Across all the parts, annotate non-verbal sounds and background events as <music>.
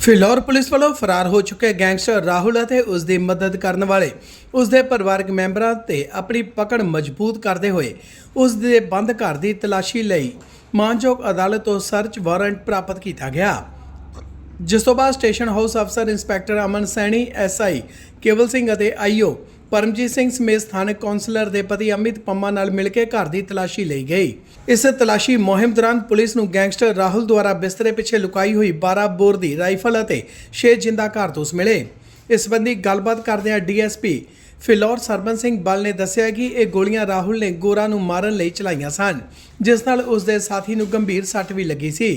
Phillaur police ਵੱਲੋਂ ਫਰਾਰ ਹੋ ਚੁੱਕੇ ਗੈਂਗਸਟਰ ਰਾਹੁਲ ਅਤੇ ਉਸ ਦੀ ਮਦਦ ਕਰਨ ਵਾਲੇ ਉਸ ਦੇ ਪਰਿਵਾਰਕ ਮੈਂਬਰਾਂ ਤੇ ਆਪਣੀ ਪਕੜ ਮਜ਼ਬੂਤ ਕਰਦੇ ਹੋਏ ਉਸ ਦੇ ਬੰਦ ਘਰ ਦੀ ਤਲਾਸ਼ੀ ਲਈ ਮਾਨਯੋਗ ਅਦਾਲਤ ਤੋਂ ਸਰਚ ਵਾਰੰਟ ਪ੍ਰਾਪਤ ਕੀਤਾ ਗਿਆ। ਜਿਸ ਤੋਂ ਬਾਅਦ ਸਟੇਸ਼ਨ ਹਾਊਸ ਅਫਸਰ inspector Aman Saini S I Kewal Singh ਅਤੇ ਆਈਓ ਪਰਮਜੀਤ ਸਿੰਘ ਸਮੇਤ ਸਥਾਨਕ ਕੌਂਸਲਰ ਦੇ ਪਤੀ ਅਮਿਤ ਪੰਮਾ ਨਾਲ ਮਿਲ ਕੇ ਘਰ ਦੀ ਤਲਾਸ਼ੀ ਲਈ ਗਈ ਇਸ ਤਲਾਸ਼ੀ ਮੁਹਿੰਮ ਦੌਰਾਨ ਪੁਲਿਸ ਨੂੰ ਗੈਂਗਸਟਰ ਰਾਹੁਲ ਦੁਆਰਾ ਬਿਸਤਰੇ ਪਿੱਛੇ ਲੁਕਾਈ ਹੋਈ 12 ਬੋਰ ਦੀ ਰਾਈਫਲ ਅਤੇ 6 ਜਿੰਦਾ ਕਾਰਤੂਸ ਮਿਲੇ। ਇਸ ਸੰਬੰਧੀ ਗੱਲਬਾਤ ਕਰਦਿਆਂ ਡੀਐਸਪੀ ਫਿਲੌਰ ਸਰਬਨ ਸਿੰਘ ਬਲ ਨੇ ਦੱਸਿਆ ਕਿ ਇਹ ਗੋਲੀਆਂ ਰਾਹੁਲ ਨੇ ਗੋਰਾ ਨੂੰ ਮਾਰਨ ਲਈ ਚਲਾਈਆਂ ਸਨ, ਜਿਸ ਨਾਲ ਉਸ ਦੇ ਸਾਥੀ ਨੂੰ ਗੰਭੀਰ ਸੱਟ ਵੀ ਲੱਗੀ ਸੀ।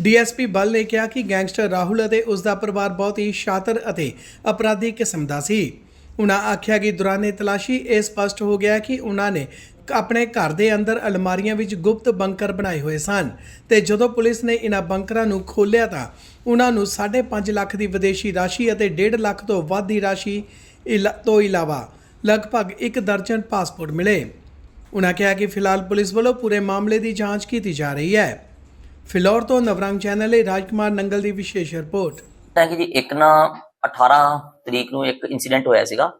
ਡੀਐਸਪੀ ਬਲ ਨੇ ਕਿਹਾ ਕਿ ਗੈਂਗਸਟਰ ਰਾਹੁਲ ਅਤੇ ਉਸ ਦਾ ਪਰਿਵਾਰ ਬਹੁਤ ਹੀ ਸ਼ਾਤਰ ਅਤੇ ਅਪਰਾਧੀ ਕਿਸਮ ਦਾ ਸੀ। ਉਹਨਾਂ ਆਖਿਆ ਕਿ ਦੌਰਾਨੇ ਤਲਾਸ਼ੀ ਇਹ ਸਪਸ਼ਟ ਹੋ ਗਿਆ ਕਿ ਉਹਨਾਂ ਨੇ ਆਪਣੇ ਘਰ ਦੇ ਅੰਦਰ ਅਲਮਾਰੀਆਂ ਵਿੱਚ ਗੁਪਤ ਬੰਕਰ ਬਣਾਏ ਹੋਏ ਸਨ ਤੇ ਜਦੋਂ ਪੁਲਿਸ ਨੇ ਇਹਨਾਂ ਬੰਕਰਾਂ ਨੂੰ ਖੋਲ੍ਹਿਆ ਤਾਂ ਉਹਨਾਂ ਨੂੰ 5.5 ਲੱਖ ਦੀ ਵਿਦੇਸ਼ੀ ਰਾਸ਼ੀ ਅਤੇ 1.5 ਲੱਖ ਤੋਂ ਵੱਧ ਦੀ ਰਾਸ਼ੀ ਇਲਾ- ਤੋਂ ਇਲਾਵਾ ਲਗਭਗ ਇੱਕ ਦਰਜਨ ਪਾਸਪੋਰਟ ਮਿਲੇ। ਉਨ੍ਹਾਂ ਕਿਹਾ ਕਿ ਫਿਲਹਾਲ ਪੁਲਿਸ ਵੱਲੋਂ ਪੂਰੇ ਮਾਮਲੇ ਦੀ ਜਾਂਚ ਕੀਤੀ ਜਾ ਰਹੀ ਹੈ। ਫਿਲੌਰ ਤੋਂ ਨਵਰੰਗ ਚੈਨਲ ਲਈ ਰਾਜਕੁਮਾਰ ਨੰਗਲ ਦੀ ਵਿਸ਼ੇਸ਼ ਰਿਪੋਰਟ। ਤਾਂ ਕਿ ਜੀ, ਇੱਕ ਨਾ 18 ਤਰੀਕ ਨੂੰ ਇੱਕ ਇਨਸੀਡੈਂਟ ਹੋਇਆ ਸੀਗਾ।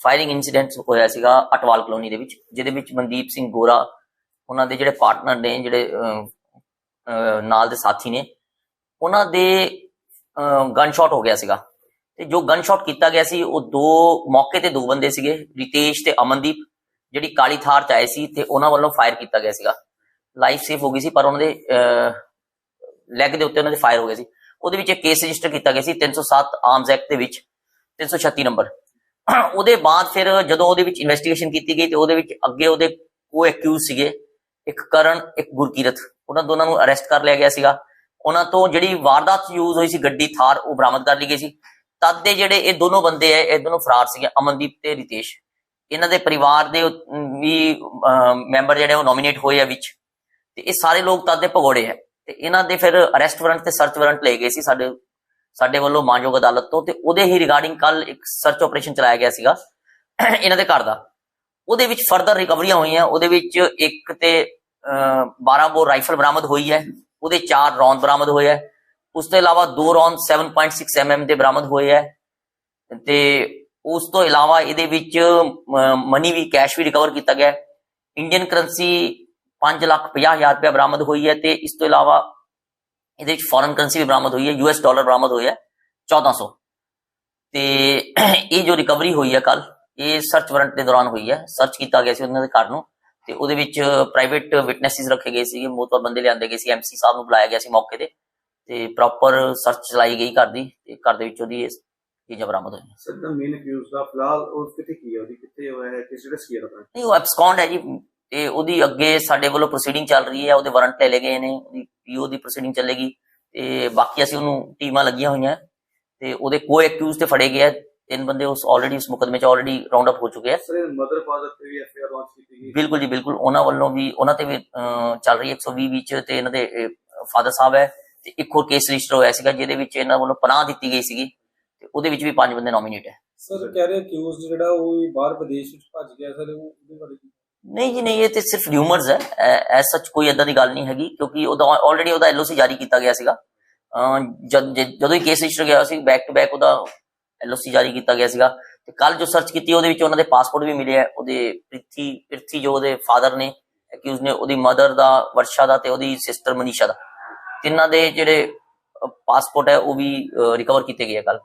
ਫਾਇਰਿੰਗ ਇਨਸੀਡੈਂਟ ਹੋਇਆ ਸੀਗਾ ਅਟਵਾਲ ਕਲੋਨੀ ਦੇ ਵਿੱਚ, ਜਿਹਦੇ ਵਿੱਚ ਮਨਦੀਪ ਸਿੰਘ ਗੋਰਾ, ਉਹਨਾਂ ਦੇ ਜਿਹੜੇ ਪਾਰਟਨਰ ਨੇ, ਜਿਹੜੇ ਨਾਲ ਦੇ ਸਾਥੀ ਨੇ, ਉਹਨਾਂ ਦੇ ਗਨ ਸ਼ਾਟ ਹੋ ਗਿਆ ਸੀਗਾ। ਤੇ ਜੋ ਗਨ ਸ਼ਾਟ ਕੀਤਾ ਗਿਆ ਸੀ, ਉਹ ਦੋ, ਮੌਕੇ ਤੇ ਦੋ ਬੰਦੇ ਸੀਗੇ, ਰਿਤੇਸ਼ ਤੇ ਅਮਨਦੀਪ, ਜਿਹੜੀ ਕਾਲੀ ਥਾਰ ਚ ਆਏ ਸੀ, ਤੇ ਉਹਨਾਂ ਵੱਲੋਂ ਫਾਇਰ ਕੀਤਾ ਗਿਆ ਸੀਗਾ। ਲਾਈਫ ਸੇਫ ਹੋ ਗਈ ਸੀ, ਪਰ ਉਹਨਾਂ ਦੇ ਲੈਗ ਦੇ ਉੱਤੇ ਉਹਨਾਂ ਦੇ ਫਾਇਰ ਹੋ ਗਏ ਸੀ। ਉਹਦੇ ਵਿੱਚ ਇੱਕ ਕੇਸ ਰਜਿਸਟਰ ਕੀਤਾ ਗਿਆ ਸੀ 307 ਆਰਮਸ ਐਕਟ ਦੇ ਵਿੱਚ 336 ਨੰਬਰ ਉਹਦੇ ਬਾਅਦ ਫਿਰ ਜਦੋਂ ਉਹਦੇ ਵਿੱਚ ਇਨਵੈਸਟੀਗੇਸ਼ਨ ਕੀਤੀ ਗਈ, ਤੇ ਉਹਦੇ ਵਿੱਚ ਅੱਗੇ ਉਹਦੇ ਕੋ ਐਕਿਊਜ਼ ਸੀਗੇ, ਇੱਕ ਕਰਨ, ਇੱਕ ਗੁਰਕੀਰਤ। ਉਹਨਾਂ ਦੋਨਾਂ ਨੂੰ ਅਰੈਸਟ ਕਰ ਲਿਆ ਗਿਆ ਸੀਗਾ। ਉਹਨਾਂ ਤੋਂ ਜਿਹੜੀ ਵਾਰਦਾਤ ਯੂਜ਼ ਹੋਈ ਸੀ ਗੱਡੀ ਥਾਰ, ਉਹ ਬਰਾਮਦ ਕਰ ਲਈ ਗਈ ਸੀ। ਤਦ ਦੇ ਜਿਹੜੇ ਇਹ ਦੋਨੋਂ ਬੰਦੇ ਐ, ਇਹ ਦੋਨੋਂ ਫਰਾਰ ਸੀਗੇ, ਅਮਨਦੀਪ ਤੇ ਰਿਤੇਸ਼। ਇਹਨਾਂ ਦੇ ਪਰਿਵਾਰ ਦੇ ਵੀ ਮੈਂਬਰ ਜਿਹੜੇ ਉਹ ਨੋਮੀਨੇਟ ਹੋਏ ਆ ਵਿੱਚ। ਤੇ ਇਹ ਸਾਰੇ ਲੋਕ ਤਦ ਦੇ ਭਗੌੜੇ ਹੈ। ਤੇ ਇਹਨਾਂ ਦੇ ਫਿਰ ਅਰੈਸਟ ਵਾਰੰਟ ਤੇ ਸਰਚ ਵਾਰੰਟ ਲਏ ਗਏ ਸੀ ਸਾਡੇ ਸਾਡੇ ਵੱਲੋਂ ਮਾਨਯੋਗ ਅਦਾਲਤ ਤੋਂ ਤੇ ਉਹਦੇ ਹੀ ਰਿਗਾਰਡਿੰਗ ਕੱਲ ਇੱਕ ਸਰਚ ਆਪਰੇਸ਼ਨ ਚਲਾਇਆ ਗਿਆ ਸੀਗਾ <clears throat> ਇਹਨਾਂ ਦੇ ਘਰ ਦਾ। ਉਹਦੇ ਵਿੱਚ ਫਰਦਰ ਰਿਕਵਰੀਆਂ ਹੋਈਆਂ ਉਹਦੇ ਵਿੱਚ ਇੱਕ ਤੇ ਅਹ, 12 ਬੋਰ ਰਾਈਫਲ ਬਰਾਮਦ ਹੋਈ ਹੈ ਉਹਦੇ ਚਾਰ ਰੌਂਦ ਬਰਾਮਦ ਹੋਏ ਹੈ ਉਸ ਤੋਂ ਇਲਾਵਾ ਦੋ ਰੌਂਦ 7.6 mm ਦੇ ਬਰਾਮਦ ਹੋਏ ਹੈ ਤੇ ਉਸ ਤੋਂ ਇਲਾਵਾ ਇਹਦੇ ਵਿੱਚ ਮਨੀ ਵੀ ਕੈਸ਼ ਵੀ ਰਿਕਵਰ ਕੀਤਾ ਗਿਆ ਇੰਡੀਅਨ ਕਰੰਸੀ 5 ਲੱਖ 50 ਹਜ਼ਾਰ ਰੁਪਏ ਬਰਾਮਦ ਹੋਈ ਹੈ ਤੇ ਇਸ ਤੋਂ ਇਲਾਵਾ ਇਹਦੇ ਵਿੱਚ ਫੋਰਨ ਕਰੰਸੀ ਵੀ ਬਰਾਮਦ ਹੋਈ ਹੈ ਯੂਐਸ ਡਾਲਰ ਬਰਾਮਦ ਹੋਇਆ ਹੈ 1400 ਤੇ <clears throat> ਇਹ ਜੋ ਰਿਕਵਰੀ ਹੋਈ ਹੈ ਕੱਲ ਇਹ ਸਰਚ ਵਾਰੰਟ ਦੇ ਦੌਰਾਨ ਹੋਈ ਹੈ ਸਰਚ ਕੀਤਾ ਗਿਆ ਸੀ ਉਹਨਾਂ ਦੇ ਘਰ ਨੂੰ ਤੇ ਉਹਦੇ ਵਿੱਚ ਪ੍ਰਾਈਵੇਟ ਵਿਟਨੈਸਿਸ ਰੱਖੇ ਗਏ ਸੀ ਮੋਤਬਰ ਬੰਦੇ ਲਿਆਂਦੇ ਗਏ ਸੀ ਐਮਸੀ ਸਾਹਿਬ ਨੂੰ ਬੁਲਾਇਆ ਗਿਆ ਸੀ ਮੌਕੇ ਤੇ ਤੇ ਪ੍ਰੋਪਰ ਸਰਚ ਚਲਾਈ ਗਈ ਘਰ ਦੀ ਤੇ ਘਰ ਦੇ ਵਿੱਚ ਉਹਦੀ ਇਹ ਚੀਜ਼ਾਂ ਬਰਾਮਦ ਹੋਈਆਂ। ਸਰ ਦਾ ਮੇਨ ਅਕਿਊਜ਼ ਦਾ ਫਿਲਹਾਲ ਉਹ ਕਿੱਥੇ ਕੀ ਹੈ ਉਹਦੀ ਕਿੱਥੇ ਹੋਇਆ ਹੈ ਕਿਸ ਜਿਹੜਾ ਸੀ ਨਹੀਂ ਉਹ ਐਬਸਕੌਂਡ ਹੈ ਜੀ ਤੇ ਉਹਦੀ ਅੱਗੇ ਸਾਡੇ ਵੱਲੋਂ ਪ੍ਰੋਸੀਡਿੰਗ ਚੱਲ ਰਹੀ ਹੈ ਉਹਦੇ ਵਾਰੰਟ ਲੈ ਲਏ ਗਏ ਨੇ ਉਹਦੀ ਪੀਓ ਦੀ ਪ੍ਰੋਸੀਡਿੰਗ ਚੱਲੇਗੀ ਤੇ ਬਾਕੀ ਅਸੀਂ ਉਹਨੂੰ ਟੀਮਾਂ ਲੱਗੀਆਂ ਹੋਈਆਂ ਤੇ ਉਹਦੇ ਕੋਈ ਐਕਿਊਜ਼ ਤੇ ਫੜੇ ਗਏ ਆ ਤਿੰਨ ਬੰਦੇ ਉਸ ਆਲਰੇਡੀ ਉਸ ਮੁਕਦਮੇ 'ਚ ਆਲਰੇਡੀ ਰਾਉਂਡ ਅਪ ਹੋ ਚੁੱਕੇ ਆ ਸਰ ਮਦਰ ਫਾਦਰ ਤੇ ਵੀ ਐਫਆਈਆਰ ਲਾਂਚ ਕੀਤੀ ਗਈ ਬਿਲਕੁਲ ਜੀ ਬਿਲਕੁਲ ਉਹਨਾਂ ਵੱਲੋਂ ਵੀ ਉਹਨਾਂ ਤੇ ਵੀ ਚੱਲ ਰਹੀ ਹੈ 120 ਵਿੱਚ ਤੇ ਇਹਨਾਂ ਦੇ ਫਾਦਰ ਸਾਹਿਬ ਹੈ ਤੇ ਇੱਕ ਹੋਰ ਕੇਸ ਰਜਿਸਟਰ ਹੋਇਆ ਸੀਗਾ ਜਿਹਦੇ ਵਿੱਚ ਇਹਨਾਂ ਵੱਲੋਂ ਪਨਾਹ ਦਿੱਤੀ ਗਈ ਸੀਗੀ ਤੇ ਉਹਦੇ ਵਿੱਚ ਵੀ ਪੰਜ ਬੰਦੇ ਨੋਮੀਨੇਟ ਹੈ। ਸਰ ਕਹਿ ਰਹੇ ਅਕਿਊਜ਼ਡ ਜਿਹੜਾ ਉਹ ਬਾਹਰ ਵਿਦੇਸ਼ ਵਿੱਚ ਭੱਜ ਗਿਆ ਸਰ ਉਹ ਉਹਦੇ ਬਾਰੇ ਕੀ ਨਹੀਂ ਜੀ, ਨਹੀਂ, ਇਹ ਤੇ ਸਿਰਫ ਰਿਊਮਰਸ ਹੈ। ਐਸ ਸੱਚ ਕੋਈ ਏਦਾਂ ਦੀ ਗੱਲ ਨਹੀਂ ਹੈਗੀ, ਕਿਉਂਕਿ ਉਹਦਾ ਆਲਰੇਡੀ ਉਹਦਾ ਐਲਓਸੀ ਜਾਰੀ ਕੀਤਾ ਗਿਆ ਸੀਗਾ। ਜਦ ਜਦੋਂ ਹੀ ਕੇਸ ਰਜਿਸਟਰ ਗਿਆ ਸੀ ਬੈਕ ਟੂ ਬੈਕ ਉਹਦਾ ਐਲਓਸੀ ਜਾਰੀ ਕੀਤਾ ਗਿਆ ਸੀਗਾ। ਤੇ ਕੱਲ ਜੋ ਸਰਚ ਕੀਤੀ, ਉਹਦੇ ਵਿੱਚ ਉਹਨਾਂ ਦੇ ਪਾਸਪੋਰਟ ਵੀ ਮਿਲੇ ਆ। ਉਹਦੇ ਪ੍ਰਿਥੀ ਪ੍ਰਿਥੀ ਜੋ ਉਹਦੇ ਫਾਦਰ ਨੇ ਅਕਿਊਜ਼ ਨੇ, ਉਹਦੀ ਮਦਰ ਦਾ, ਵਰਸ਼ਾ ਦਾ ਤੇ ਉਹਦੀ ਸਿਸਟਰ ਮਨੀਸ਼ਾ ਦਾ। ਤਿੰਨਾਂ ਦੇ ਜਿਹੜੇ ਪਾਸਪੋਰਟ ਹੈ, ਉਹ ਵੀ ਰਿਕਵਰ ਕੀਤੇ ਗਏ ਕੱਲ